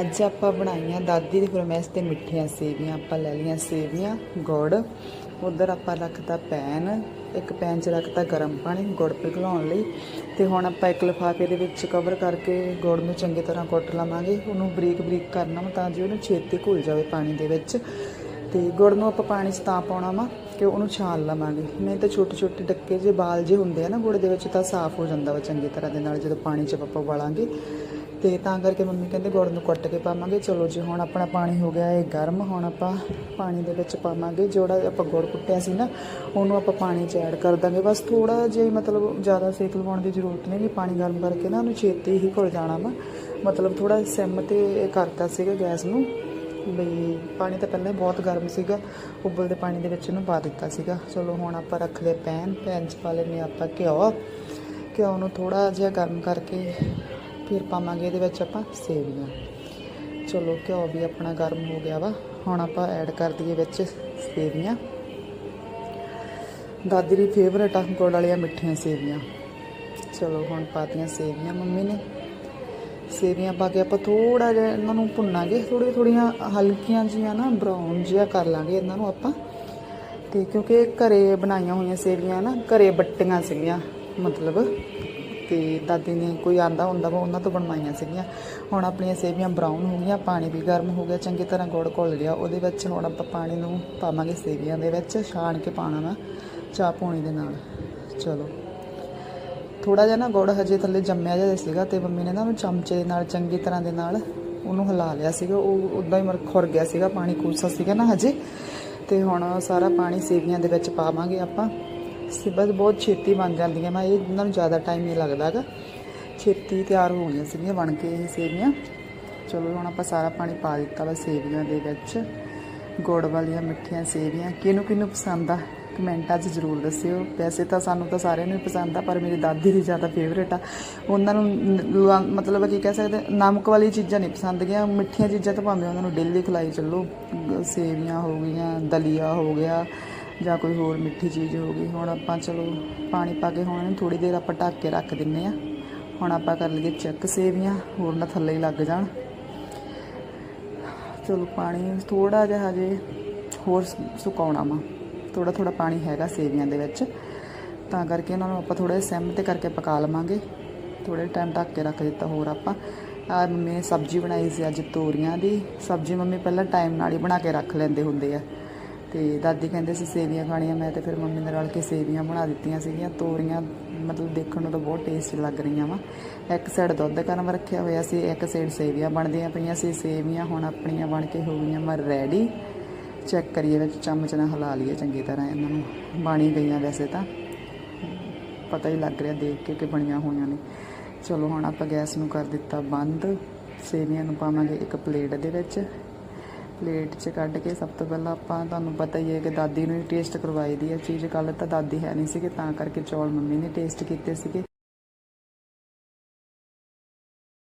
ਅੱਜ ਆਪਾਂ ਬਣਾਈਆਂ ਦਾਦੀ ਦੀ ਫਰਮੈਸ਼ ਤੇ ਮਿੱਠੀਆਂ ਸੇਵੀਆਂ, ਆਪਾਂ ਲੈ ਲਈਆਂ ਸੇਵੀਆਂ, ਗੁੜ। ਉਧਰ ਆਪਾਂ ਰੱਖਤਾ ਪੈਨ, ਇੱਕ ਪੈਨ 'ਚ ਰੱਖਤਾ ਗਰਮ ਪਾਣੀ, ਗੁੜ ਪਿਘਲਾਉਣ ਲਈ। ਤੇ ਹੁਣ ਆਪਾਂ ਇੱਕ ਲਿਫਾਫੇ ਦੇ ਵਿੱਚ ਕਵਰ ਕਰਕੇ ਗੁੜ ਨੂੰ ਚੰਗੀ ਤਰ੍ਹਾਂ ਕੁੱਟ ਲਵਾਂਗੇ। ਉਹਨੂੰ ਬਰੀਕ ਬਰੀਕ ਕਰਨਾ ਵਾ ਤਾਂ ਜੋ ਉਹਨੂੰ ਛੇਤੀ ਘੁਲ ਜਾਵੇ ਪਾਣੀ ਦੇ ਵਿੱਚ। ਤੇ ਗੁੜ ਨੂੰ ਆਪਾਂ ਪਾਣੀ 'ਚ ਤਾਂ ਪਾਉਣਾ ਵਾ ਕਿ ਉਹਨੂੰ ਛਾਲ ਲਵਾਂਗੇ। ਨਹੀਂ ਤਾਂ ਛੋਟੇ ਛੋਟੇ ਡੱਕੇ ਜੇ ਬਾਲ ਜੇ ਹੁੰਦੇ ਆ ਨਾ ਗੁੜ ਦੇ ਵਿੱਚ ਤਾਂ ਸਾਫ਼ ਹੋ ਜਾਂਦਾ ਵਾ ਚੰਗੀ ਤਰ੍ਹਾਂ ਦੇ ਨਾਲ ਜਦੋਂ ਪਾਣੀ 'ਚ ਆਪਾਂ ਉਬਾਲਾਂਗੇ। ਤੇ ਤਾਂ ਕਰਕੇ ਮੰਮੀ ਕਹਿੰਦੇ ਗੁੜ ਨੂੰ ਕੁੱਟ ਕੇ ਪਾਵਾਂਗੇ। ਚਲੋ ਜੀ, ਹੁਣ ਆਪਣਾ ਪਾਣੀ ਹੋ ਗਿਆ, ਇਹ ਗਰਮ। ਹੁਣ ਆਪਾਂ ਪਾਣੀ ਦੇ ਵਿੱਚ ਪਾਵਾਂਗੇ। ਜਿਹੜਾ ਆਪਾਂ ਗੁੜ ਕੁੱਟਿਆ ਸੀ ਨਾ, ਉਹਨੂੰ ਆਪਾਂ ਪਾਣੀ 'ਚ ਐਡ ਕਰ ਦਾਂਗੇ। ਬਸ ਥੋੜਾ ਜਿਹਾ ਮਤਲਬ ਜ਼ਿਆਦਾ ਸੇਕ ਲਵਾਉਣ ਦੀ ਜ਼ਰੂਰਤ ਨਹੀਂ ਵੀ ਪਾਣੀ ਗਰਮ ਕਰਕੇ ਨਾ ਉਹਨੂੰ ਛੇਤੀ ਹੀ ਘੁਲ ਜਾਣਾ ਵਾ। ਮਤਲਬ ਥੋੜਾ ਸਿਮ ਤੇ ਕਰਤਾ ਸੀਗਾ ਗੈਸ ਨੂੰ। ਬਈ ਪਾਣੀ ਤਾਂ ਪਹਿਲਾਂ ਹੀ ਬਹੁਤ ਗਰਮ ਸੀਗਾ। ਉਬਲਦੇ ਪਾਣੀ ਦੇ ਵਿੱਚ ਇਹਨੂੰ ਪਾ ਦਿੱਤਾ ਸੀਗਾ। ਚਲੋ ਹੁਣ ਆਪਾਂ ਰੱਖ ਲਏ ਪੈਨ। ਪੈਨ 'ਚ ਪਾ ਲੈਨੇ ਆਪਾਂ ਘਿਓ। ਘਿਓ ਨੂੰ ਥੋੜਾ ਜਿਹਾ ਗਰਮ ਕਰਕੇ ਫਿਰ ਪਾਵਾਂਗੇ ਇਹਦੇ ਵਿੱਚ ਆਪਾਂ ਸੇਵੀਆਂ। ਚਲੋ ਘਿਓ ਵੀ ਆਪਣਾ ਗਰਮ ਹੋ ਗਿਆ ਵਾ। ਹੁਣ ਆਪਾਂ ਐਡ ਕਰ ਦਈਏ ਵਿੱਚ ਸੇਵੀਆਂ। ਦਾਦੀ ਦੀ ਫੇਵਰੇਟ ਆ, ਗੁੜ ਵਾਲੀਆਂ ਮਿੱਠੀਆਂ ਸੇਵੀਆਂ। ਚਲੋ ਹੁਣ ਪਾਤੀਆਂ ਸੇਵੀਆਂ ਮੰਮੀ ਨੇ। ਸੇਵੀਆਂ ਪਾ ਕੇ ਆਪਾਂ ਥੋੜਾ ਜਿਹਾ ਇਹਨਾਂ ਨੂੰ ਭੁੰਨਾਂਗੇ। ਥੋੜ੍ਹੀਆਂ ਥੋੜੀਆਂ ਹਲਕੀਆਂ ਜੀਆਂ ਨਾ ਬਰਾਊਨ ਜਿਹਾ ਕਰ ਲਾਂਗੇ ਇਹਨਾਂ ਨੂੰ ਆਪਾਂ। ਤੇ ਕਿਉਂਕਿ ਇਹ ਘਰੇ ਬਣਾਈਆਂ ਹੋਈਆਂ ਸੇਵੀਆਂ ਨਾ, ਘਰੇ ਬੱਟੀਆਂ ਸੀਗੀਆਂ, ਮਤਲਬ। ਤੇ ਦਾਦੀ ਨੇ ਕੋਈ ਆਂਦਾ ਹੁੰਦਾ ਵਾ, ਉਹਨਾਂ ਤੋਂ ਬਣਵਾਈਆਂ ਸੀਗੀਆਂ। ਹੁਣ ਆਪਣੀਆਂ ਸੇਵੀਆਂ ਬਰਾਊਨ ਹੋ ਗਈਆਂ, ਪਾਣੀ ਵੀ ਗਰਮ ਹੋ ਗਿਆ, ਚੰਗੀ ਤਰ੍ਹਾਂ ਗੁੜ ਘੁਲ ਗਿਆ ਉਹਦੇ ਵਿੱਚ ਹੁਣ ਆਪਾਂ ਪਾਣੀ ਨੂੰ ਪਾਵਾਂਗੇ ਸੇਵੀਆਂ ਦੇ ਵਿੱਚ, ਛਾਣ ਕੇ ਪਾਣਾ ਵਾ, ਚਾਹ ਪੌਣੀ ਦੇ ਨਾਲ। ਚਲੋ। ਥੋੜਾ ਜਿਹਾ ਨਾ ਗੁੜ ਹਜੇ ਥੱਲੇ ਜੰਮਿਆ ਜਿਹਾ ਸੀਗਾ ਤੇ ਮੰਮੀ ਨੇ ਨਾ ਉਹਨੂੰ ਚਮਚੇ ਦੇ ਨਾਲ, ਚੰਗੀ ਤਰ੍ਹਾਂ ਦੇ ਨਾਲ ਉਹਨੂੰ ਹਿਲਾ ਲਿਆ ਸੀਗਾ। ਉਹ ਉਦਾਂ ਹੀ ਮਰ ਖੁਰ ਗਿਆ ਸੀਗਾ, ਪਾਣੀ ਕੂਸਾ ਸੀਗਾ ਨਾ ਹਜੇ। ਤੇ ਹੁਣ ਸਾਰਾ ਪਾਣੀ ਸੇਵੀਆਂ ਦੇ ਵਿੱਚ ਪਾਵਾਂਗੇ ਆਪਾਂ। ਸਿਬਤ ਬਹੁਤ ਛੇਤੀ ਬਣ ਜਾਂਦੀਆਂ। ਮੈਂ ਇਹ ਇਹਨਾਂ ਨੂੰ ਜ਼ਿਆਦਾ ਟਾਈਮ ਨਹੀਂ ਲੱਗਦਾਗਾ ਛੇਤੀ ਤਿਆਰ ਹੋ ਗਈਆਂ ਸੀਗੀਆਂ, ਬਣ ਕੇ ਇਹ ਸੇਵੀਆਂ। ਚਲੋ ਹੁਣ ਆਪਾਂ ਸਾਰਾ ਪਾਣੀ ਪਾ ਦਿੱਤਾ ਵਾ ਸੇਵੀਆਂ ਦੇ ਵਿੱਚ। ਗੁੜ ਵਾਲੀਆਂ ਮਿੱਠੀਆਂ ਸੇਵੀਆਂ। ਕਿਹਨੂੰ ਕਿਹਨੂੰ ਪਸੰਦ ਆ? ਕਮੈਂਟਾਂ 'ਚ ਜ਼ਰੂਰ ਦੱਸਿਓ। ਵੈਸੇ ਤਾਂ ਸਾਨੂੰ ਤਾਂ ਸਾਰਿਆਂ ਨੂੰ ਹੀ ਪਸੰਦ ਆ, ਪਰ ਮੇਰੀ ਦਾਦੀ ਦੀ ਜ਼ਿਆਦਾ ਫੇਵਰੇਟ ਆ। ਉਹਨਾਂ ਨੂੰ ਨ- ਮਤਲਬ ਕੀ ਕਹਿ ਸਕਦੇ? ਨਮਕ ਵਾਲੀ ਚੀਜ਼ਾਂ ਨਹੀਂ ਪਸੰਦ ਗਿਆ। ਮਿੱਠੀਆਂ ਚੀਜ਼ਾਂ ਤਾਂ ਭਾਵੇਂ ਉਹਨਾਂ ਨੂੰ ਡੇਲੀ ਖਿਲਾਈ ਚੱਲੋ। ਸੇਵੀਆਂ ਹੋ ਗਈਆਂ, ਦਲੀਆ ਹੋ ਗਿਆ ਜਾਂ ਕੋਈ ਹੋਰ ਮਿੱਠੀ ਚੀਜ਼ ਹੋ ਗਈ, ਹੁਣ ਆਪਾਂ ਚਲੋ ਪਾਣੀ ਪਾ ਕੇ ਹੁਣ ਇਹਨੂੰ ਥੋੜੀ ਦੇਰ ਆਪਾਂ ਢੱਕ ਕੇ ਰੱਖ ਦਿੰਨੇ ਆ ਹੁਣ ਆਪਾਂ ਕਰ ਲਈਏ ਚੈੱਕ ਸੇਵੀਆਂ, ਹੋਰ ਨਾ ਥੱਲੇ ਹੀ ਲੱਗ ਜਾਣ। ਚਲੋ ਪਾਣੀ ਥੋੜਾ ਜਿਹਾ ਹਜੇ ਹੋਰ ਸੁ- ਸੁਕਾਉਣਾ ਵਾ। ਥੋੜਾ ਥੋੜਾ ਪਾਣੀ ਹੈਗਾ ਸੇਵੀਆਂ ਦੇ ਵਿੱਚ। ਤਾਂ ਕਰਕੇ ਇਹਨਾਂ ਨੂੰ ਆਪਾਂ ਥੋੜਾ ਸਿਮ ਤੇ ਕਰਕੇ ਪਕਾ ਲਵਾਂਗੇ। ਥੋੜੇ ਟਾਈਮ ਢੱਕ ਕੇ ਰੱਖ ਦਿੱਤਾ ਹੋਰ ਆਪਾਂ। ਆ ਮੰਮੀ ਨੇ ਸਬਜ਼ੀ ਬਣਾਈ ਸੀ ਅੱਜ ਤੋਰੀਆਂ ਦੀ। ਸਬਜ਼ੀ ਮੰਮੀ ਪਹਿਲਾਂ ਟਾਈਮ ਨਾਲ ਹੀ ਬਣਾ ਕੇ ਰੱਖ ਲੈਂਦੇ ਹੁੰਦੇ ਆ। ਤੇ ਦਾਦੀ ਕਹਿੰਦੇ ਸੀ, ਸੇਵੀਆਂ ਖਾਣੀਆਂ। ਮੈਂ ਤੇ ਫਿਰ ਮੰਮੀ ਨਾਲ ਰਲ ਕੇ ਸੇਵੀਆਂ ਬਣਾ ਦਿੱਤੀਆਂ ਸੀਗੀਆਂ। ਤੋਰੀਆਂ ਮਤਲਬ ਦੇਖਣ ਨੂੰ ਤਾਂ ਬਹੁਤ ਟੇਸਟੀ ਲੱਗ ਰਹੀਆਂ ਵਾ। ਇੱਕ ਸਾਈਡ ਦੁੱਧ ਕਰਮ ਰੱਖਿਆ ਹੋਇਆ ਸੀ, ਇੱਕ ਸਾਈਡ ਸੇਵੀਆਂ ਬਣਦੀਆਂ ਪਈਆਂ ਸੀ। ਸੇਵੀਆਂ ਹੁਣ ਆਪਣੀਆਂ ਬਣ ਕੇ ਹੋ ਗਈਆਂ ਮੈਂ ਰੈਡੀ ਚੈੱਕ ਕਰੀਏ ਵਿੱਚ, ਚਮਚ ਨਾਲ ਹਿਲਾ ਲਈਏ ਚੰਗੀ ਤਰ੍ਹਾਂ ਇਹਨਾਂ ਨੂੰ। ਬਾਣੀ ਗਈਆਂ ਵੈਸੇ ਤਾਂ। ਪਤਾ ਹੀ ਲੱਗ ਰਿਹਾ, ਦੇਖ ਕੇ ਕਿ ਬਣੀਆਂ ਹੋਈਆਂ ਨੇ। ਚਲੋ ਹੁਣ ਆਪਾਂ ਗੈਸ ਨੂੰ ਕਰ ਦਿੱਤਾ ਬੰਦ। ਸੇਵੀਆਂ ਨੂੰ ਪਾਵਾਂਗੇ ਇੱਕ ਪਲੇਟ ਦੇ ਵਿੱਚ। ਪਲੇਟ 'ਚ ਕੱਢ ਕੇ ਸਭ ਤੋਂ ਪਹਿਲਾਂ ਆਪਾਂ ਤੁਹਾਨੂੰ ਪਤਾ ਹੀ ਹੈ ਕਿ ਦਾਦੀ ਨੂੰ ਹੀ ਟੇਸਟ ਕਰਵਾਈ ਦੀ ਹੈ। ਚੀਜ਼ ਕੱਲ ਤਾਂ ਦਾਦੀ ਹੈ ਨਹੀਂ ਸੀਗੇ, ਤਾਂ ਕਰਕੇ ਚੌਲ ਮੰਮੀ ਨੇ ਟੇਸਟ ਕੀਤੇ ਸੀਗੇ।